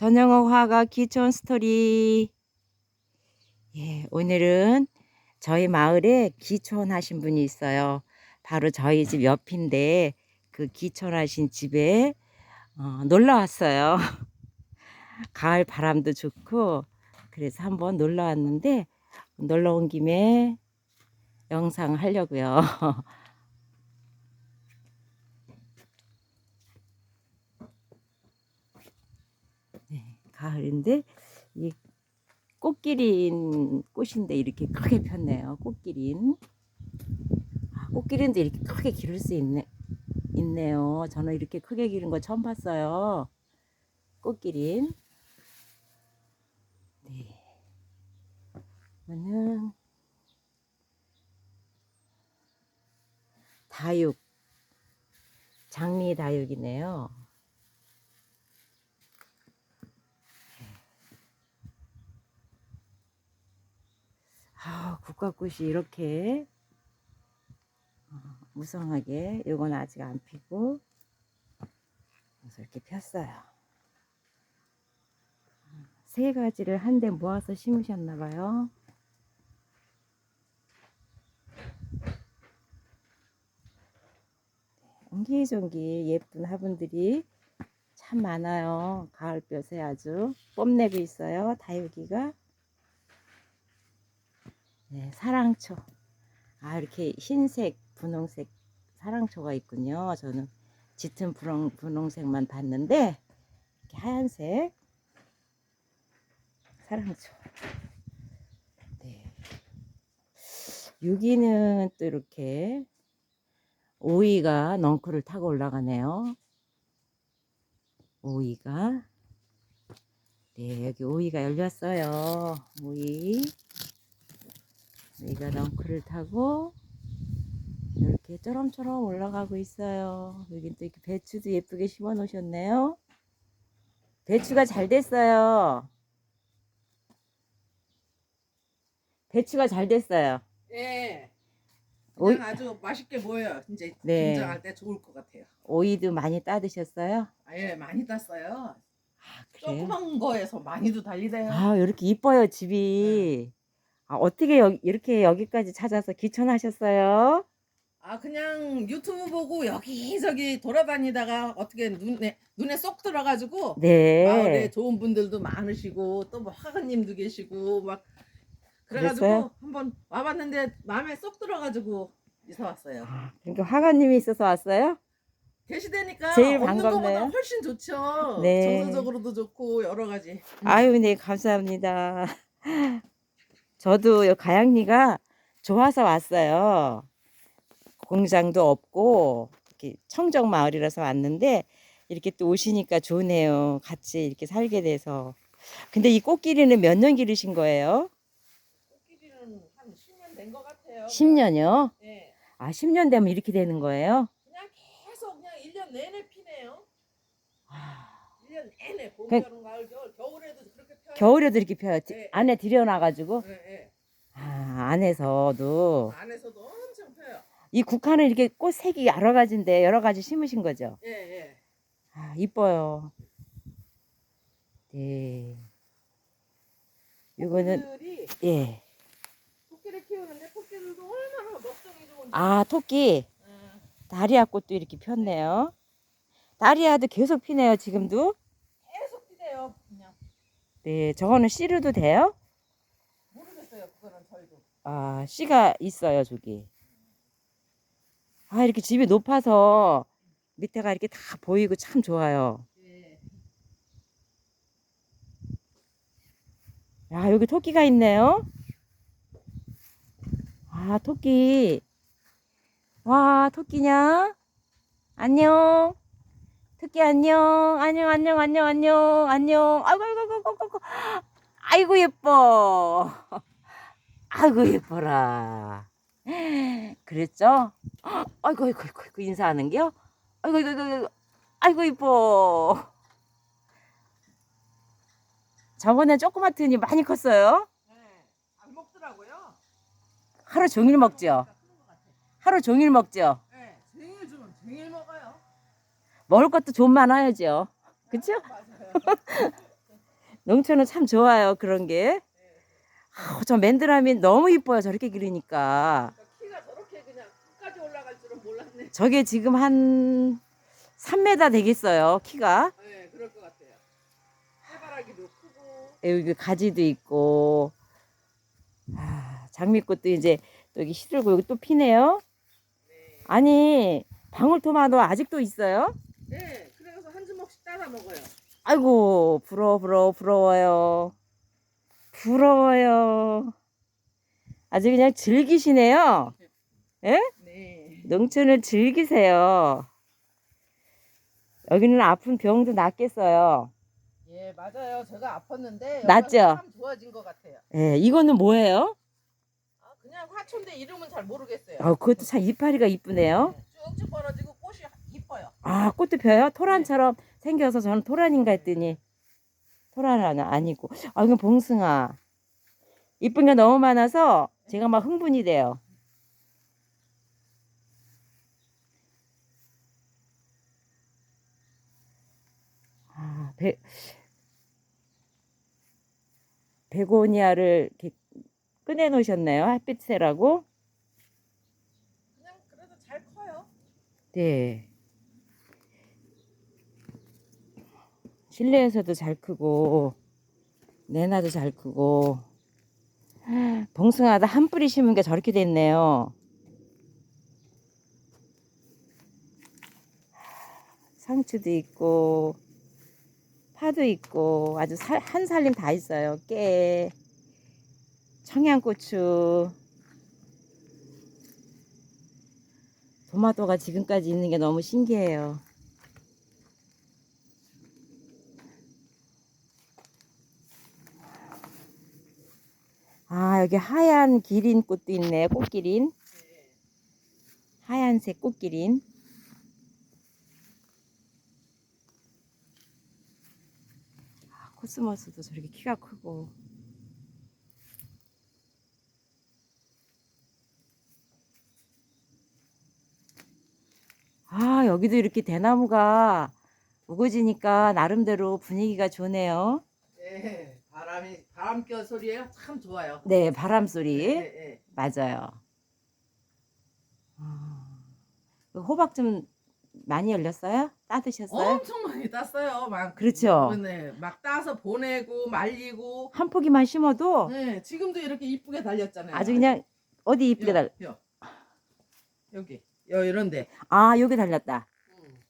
전영옥 화가 기촌 스토리. 예, 오늘은 저희 마을에 기촌하신 분이 있어요. 바로 저희 집 옆인데 그 기촌하신 집에 어, 놀러 왔어요. 가을 바람도 좋고 그래서 한번 놀러 왔는데 놀러 온 김에 영상 하려고요. 가을인데 이 꽃기린 꽃인데 이렇게 크게 폈네요. 꽃기린. 아, 꽃기린도 이렇게 크게 기를 수 있네, 있네요. 저는 이렇게 크게 기른 거 처음 봤어요. 꽃기린. 네. 이거는 다육. 장미 다육이네요. 아, 국화꽃이 이렇게 어, 무성하게 이건 아직 안 피고 그래서 이렇게 폈어요. 세 가지를 한데 모아서 심으셨나 봐요. 옹기종기 예쁜 화분들이 참 많아요. 가을볕에 아주 뽐내고 있어요. 다육이가. 네, 사랑초. 아, 이렇게 흰색, 분홍색 사랑초가 있군요. 저는 짙은 분홍, 분홍색만 봤는데, 이렇게 하얀색 사랑초. 네. 여기는 또 이렇게 오이가 넝쿨을 타고 올라가네요. 오이가. 네, 여기 오이가 열렸어요. 오이. 여기가 넝쿨을 타고 이렇게 쩌럼쩌럼 올라가고 있어요. 여긴 또 이렇게 배추도 예쁘게 심어 놓으셨네요. 배추가 잘 됐어요. 배추가 잘 됐어요. 예. 오이- 아주 맛있게 보여요. 이제 네. 김장할 때 좋을 것 같아요. 오이도 많이 따드셨어요? 아, 예, 많이 땄어요. 아, 그래요? 조그만 거에서 많이도 달리대요. 아, 이렇게 이뻐요, 집이. 아, 어떻게 여, 이렇게 여기까지 찾아서 귀촌하셨어요? 아, 그냥 유튜브 보고 여기저기 돌아다니다가 어떻게 눈에 눈에 쏙 들어가지고 네. 마을에 좋은 분들도 많으시고 또 뭐 화가님도 계시고 막 그래가지고 그랬어요? 한번 와봤는데 마음에 쏙 들어가지고 이사 왔어요. 아, 그러니까 화가님이 있어서 왔어요? 계시다니까 제일 없는 반갑네요. 것보다 훨씬 좋죠. 네. 정서적으로도 좋고 여러 가지. 음. 아유, 네, 감사합니다. 저도 요 가양리가 좋아서 왔어요. 공장도 없고, 이렇게 청정 마을이라서 왔는데, 이렇게 또 오시니까 좋네요. 같이 이렇게 살게 돼서. 근데 이 꽃길이는 몇 년 기르신 거예요? 코끼리는 한 10년 된 것 같아요. 10년이요? 네. 아, 10년 되면 이렇게 되는 거예요? 그냥 계속 그냥 1년 내내 피네요. 아, 1년 내내 봄, 그- 여름, 가을, 겨울. 겨울에도. 겨울에도 이렇게 펴요. 디- 네. 안에 들여놔가지고. 네, 네. 아, 안에서도. 안에서도 엄청 펴요. 이 국화는 이렇게 꽃 색이 여러 가지인데 여러 가지 심으신 거죠? 예, 예. 아, 이뻐요. 네. 이거는, 코끼리들이 예. 코끼리 키우는데 코끼리들도 얼마나 먹성이 좋은지. 아, 토끼. 예. 다리아 꽃도 이렇게 폈네요. 다리아도 계속 피네요, 지금도. 네, 저거는 씨르도 돼요? 모르겠어요. 그거는 저희도. 아, 씨가 있어요, 저기. 아, 이렇게 집이 높아서 밑에가 이렇게 다 보이고 참 좋아요. 예. 야, 여기 토끼가 있네요. 아, 토끼. 와, 토끼냐? 안녕. 토끼 안녕. 안녕, 안녕, 안녕, 안녕, 안녕. 아이고, 아이고, 아이고, 예뻐. 아이고, 예뻐라. 그랬죠? 아이고, 아이고, 아이고, 아이고, 인사하는겨? 아이고, 아이고, 아이고, 아이고, 아이고, 이뻐. 저번에 조그맣더니 많이 컸어요. 네. 잘 먹더라고요. 하루 종일 먹죠. 같아. 하루 종일 먹죠. 네. 생일 주면 생일 먹어요. 먹을 것도 좀 많아야죠. 그쵸? 맞아요. 농촌은 참 좋아요 그런 게. 아, 저 맨드라미 너무 이뻐요 저렇게 기르니까. 키가 저렇게 그냥 끝까지 올라갈 줄은 몰랐네. 저게 지금 한 3m 되겠어요 키가. 네, 그럴 것 같아요. 해바라기도 크고. 여기 가지도 있고. 아, 장미꽃도 이제 또 여기 시들고 여기 또 피네요. 네. 아니 방울토마토 아직도 있어요? 네, 그래서 한 주먹씩 따라 먹어요. 아이고 부러워 부러워 부러워요. 부러워요. 아주 그냥 즐기시네요. 예? 네. 농촌을 즐기세요. 여기는 아픈 병도 낫겠어요. 예, 맞아요. 제가 아팠는데 낫죠? 참 좋아진 것 같아요. 예, 이거는 뭐예요? 아, 그냥 화초인데 이름은 잘 모르겠어요. 아, 그것도 참 이파리가 이쁘네요. 네, 쭉쭉 벌어지고 꽃이 이뻐요. 아, 꽃도 펴요? 토란처럼 생겨서 저는 토란인가 했더니 토란은 아니고. 아, 이건 봉숭아. 이쁜 게 너무 많아서 제가 막 흥분이 돼요. 아, 베, 베고니아를 이렇게 꺼내 놓으셨네요. 햇빛새라고. 그냥 그래도 잘 커요. 네. 실내에서도 잘 크고 내놔도 잘 크고 봉숭아도 한 뿌리 심은 게 저렇게 됐네요. 상추도 있고 파도 있고 아주 살, 한 살림 다 있어요. 깨, 청양고추, 토마토가 지금까지 있는 게 너무 신기해요. 아, 여기 하얀 기린 꽃도 있네. 꽃기린. 네. 하얀색 꽃기린. 아, 코스모스도 저렇게 키가 크고. 아, 여기도 이렇게 대나무가 우거지니까 나름대로 분위기가 좋네요. 네, 바람이 바람결 소리예요. 참 좋아요. 네, 바람 소리. 네, 네. 맞아요. 아, 그 호박 좀 많이 열렸어요? 따드셨어요? 엄청 많이 땄어요. 막 그렇죠. 네, 막 따서 보내고 말리고. 한 포기만 심어도 네, 지금도 이렇게 이쁘게 달렸잖아요. 아주 그냥 어디 이쁘게 달. 여, 여. 여기, 여 이런데. 아, 여기 달렸다.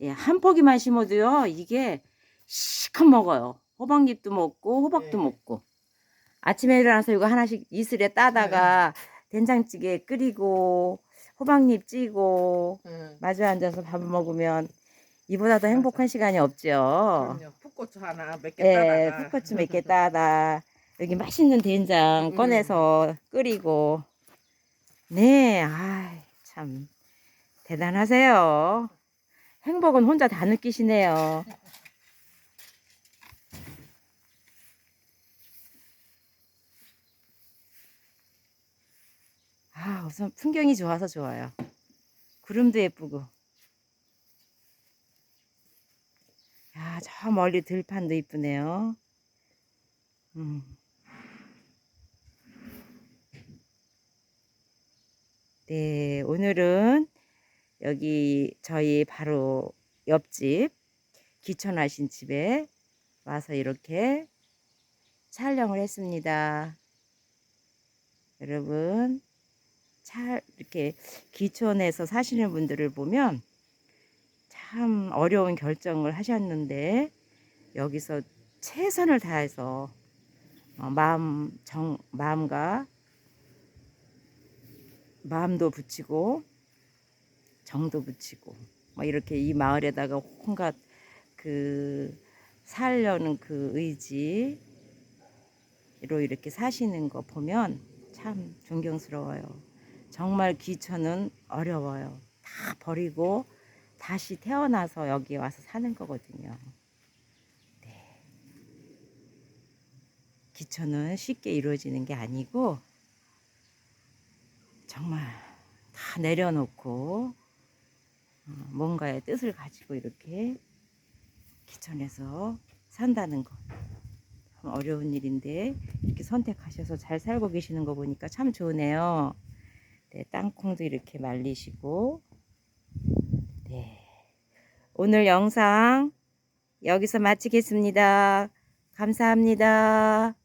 예, 한 포기만 심어도요. 이게 시컷 먹어요. 호박잎도 먹고 호박도 네. 먹고. 아침에 일어나서 이거 하나씩 이슬에 따다가 네. 된장찌개 끓이고 호박잎 찌고 응. 마주 앉아서 밥 먹으면 이보다 더 행복한 시간이 없죠. 그럼요. 풋고추 하나 몇 개 예, 따다가. 풋고추 몇 개 따다 여기 맛있는 된장 음. 꺼내서 끓이고 네, 아, 참 대단하세요. 행복은 혼자 다 느끼시네요. 아, 우선 풍경이 좋아서 좋아요. 구름도 예쁘고. 야, 저 멀리 들판도 이쁘네요. 음. 네, 오늘은 여기 저희 바로 옆집 기천하신 집에 와서 이렇게 촬영을 했습니다. 여러분, 잘 이렇게 기촌에서 사시는 분들을 보면 참 어려운 결정을 하셨는데 여기서 최선을 다해서 어, 마음 정 마음과 마음도 붙이고 정도 붙이고 뭐 이렇게 이 마을에다가 온갖 그 살려는 그 의지로 이렇게 사시는 거 보면 참 존경스러워요. 정말 기천은 어려워요. 다 버리고 다시 태어나서 여기 와서 사는 거거든요. 네. 기천은 쉽게 이루어지는 게 아니고 정말 다 내려놓고 어, 뭔가의 뜻을 가지고 이렇게 기천에서 산다는 것참 어려운 일인데 이렇게 선택하셔서 잘 살고 계시는 거 보니까 참 좋으네요. 네, 땅콩도 이렇게 말리시고 네. 오늘 영상 여기서 마치겠습니다. 감사합니다.